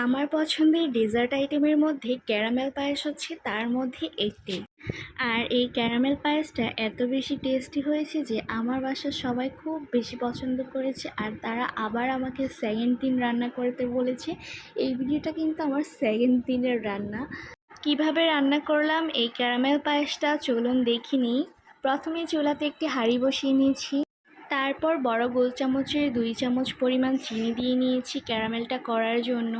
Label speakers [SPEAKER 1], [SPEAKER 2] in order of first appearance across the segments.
[SPEAKER 1] আমার পছন্দের ডেজার্ট আইটেমের মধ্যে ক্যারামেল পায়েস হচ্ছে তার মধ্যে একটি। আর এই ক্যারামেল পায়েসটা এত বেশি টেস্টি হয়েছে যে আমার বাসার সবাই খুব বেশি পছন্দ করেছে আর তারা আবার আমাকে সেকেন্ড দিন রান্না করতে বলেছে। এই ভিডিওটা কিন্তু আমার সেকেন্ড দিনের রান্না। কীভাবে রান্না করলাম এই ক্যারামেল পায়েসটা চলুন দেখিনি প্রথমে চুলাতে একটি হাঁড়ি বসিয়ে নিয়েছি। তারপর বড় গোল চামচের দুই চামচ পরিমাণ চিনি দিয়ে নিয়েছি ক্যারামেলটা করার জন্য।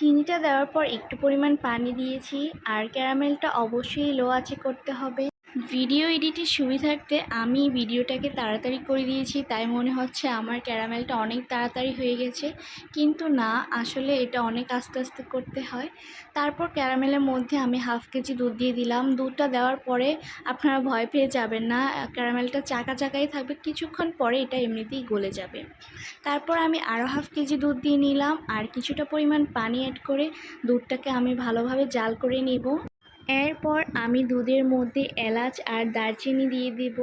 [SPEAKER 1] চিনিটা দেওয়ার পর একটু পরিমাণ পানি দিয়েছি আর ক্যারামেলটা অবশ্যই লো আঁচে করতে হবে। ভিডিও এডিটের সুবিধার্থে আমি ভিডিওটাকে তাড়াতাড়ি করে দিয়েছি, তাই মনে হচ্ছে আমার ক্যারামেলটা অনেক তাড়াতাড়ি হয়ে গেছে। কিন্তু না, আসলে এটা অনেক আস্তে আস্তে করতে হয়। তারপর ক্যারামেলের মধ্যে আমি হাফ কেজি দুধ দিয়ে দিলাম। দুধটা দেওয়ার পরে আপনারা ভয় পেয়ে যাবেন না ক্যারামেলটা চাকা চাকাই থাকবে। কিছুক্ষণ পরে এটা এমনিতেই গলে যাবে। তারপর আমি আরও হাফ কেজি দুধ দিয়ে নিলাম। আর কিছুটা পরিমাণ পানি অ্যাড করে দুধটাকে আমি ভালোভাবে জাল করে নিব। এরপর আমি দুধের মধ্যে এলাচ আর দারচিনি দিয়ে দিব।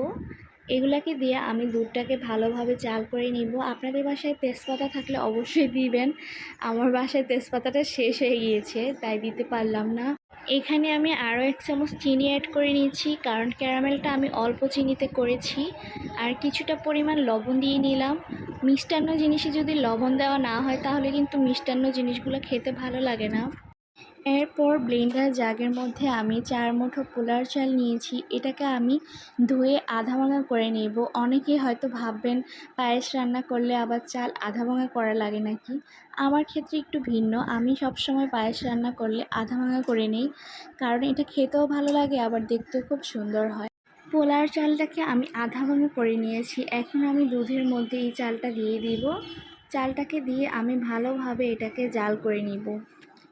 [SPEAKER 1] এগুলাকে দিয়ে আমি দুধটাকে ভালোভাবে জাল করে নিব। আপনাদের বাসায় তেজপাতা থাকলে অবশ্যই দিবেন। আমার বাসায় তেজপাতাটা শেষ হয়ে গিয়েছে, তাই দিতে পারলাম না। এখানে আমি আরও এক চামচ চিনি অ্যাড করে নিয়েছি, কারণ ক্যারামেলটা আমি অল্প চিনিতে করেছি। আর কিছুটা পরিমাণ লবণ দিয়ে নিলাম। মিষ্টান্ন জিনিসে যদি লবণ দেওয়া না হয়, তাহলে কিন্তু মিষ্টান্ন জিনিসগুলো খেতে ভালো লাগে না। এরপর ব্লেন্ডার জাগের মধ্যে আমি চার মুঠো পোলার চাল নিয়েছি। এটাকে আমি ধুয়ে আধা ভাঙা করে নেব। অনেকেই হয়তো ভাববেন, পায়েস রান্না করলে আবার চাল আধা ভাঙা করা লাগে নাকি? আমার ক্ষেত্রে একটু ভিন্ন। আমি সবসময় পায়েস রান্না করলে আধা ভাঙা করে নেই, কারণ এটা খেতেও ভালো লাগে, আবার দেখতেও খুব সুন্দর হয়। পোলার চালটাকে আমি আধা ভাঙা করে নিয়েছি। এখন আমি দুধের মধ্যে এই চালটা দিয়ে দিব। চালটাকে দিয়ে আমি ভালোভাবে এটাকে জাল করে নিব।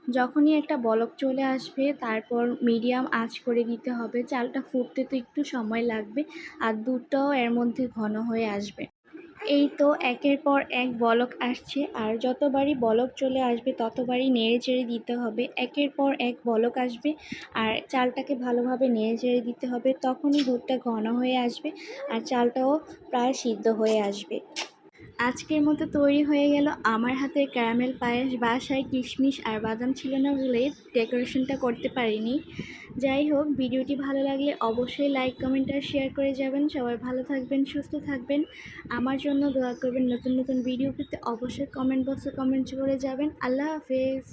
[SPEAKER 1] যখনই একটা বলক চলে আসবে, তারপর মিডিয়াম আঁচ করে দিতে হবে। চালটা ফুটতে তো একটু সময় লাগবে, আর দুধটাও এর মধ্যে ঘন হয়ে আসবে। এই তো একের পর এক বলক আসছে, আর যতবারই বলক চলে আসবে, ততবারই নেড়ে চেড়ে দিতে হবে। একের পর এক বলক আসবে, আর চালটাকে ভালোভাবে নেড়ে চেড়ে দিতে হবে। তখনই দুধটা ঘন হয়ে আসবে, আর চালটাও প্রায় সিদ্ধ হয়ে আসবে। আজকের মতো তৈরি হয়ে গেল আমার হাতের ক্যারামেল পায়েস। বাসায় কিশমিশ আর বাদাম ছিল না বলে ডেকোরেশনটা করতে পারিনি। যাই হোক, ভিডিওটি ভালো লাগলে অবশ্যই লাইক কমেন্ট আর শেয়ার করে যাবেন। সবাই ভালো থাকবেন, সুস্থ থাকবেন। আমার জন্য দোয়া করবেন নতুন নতুন ভিডিও পেতে অবশ্যই কমেন্ট বক্সে কমেন্ট করে যাবেন। আল্লাহ হাফেজ।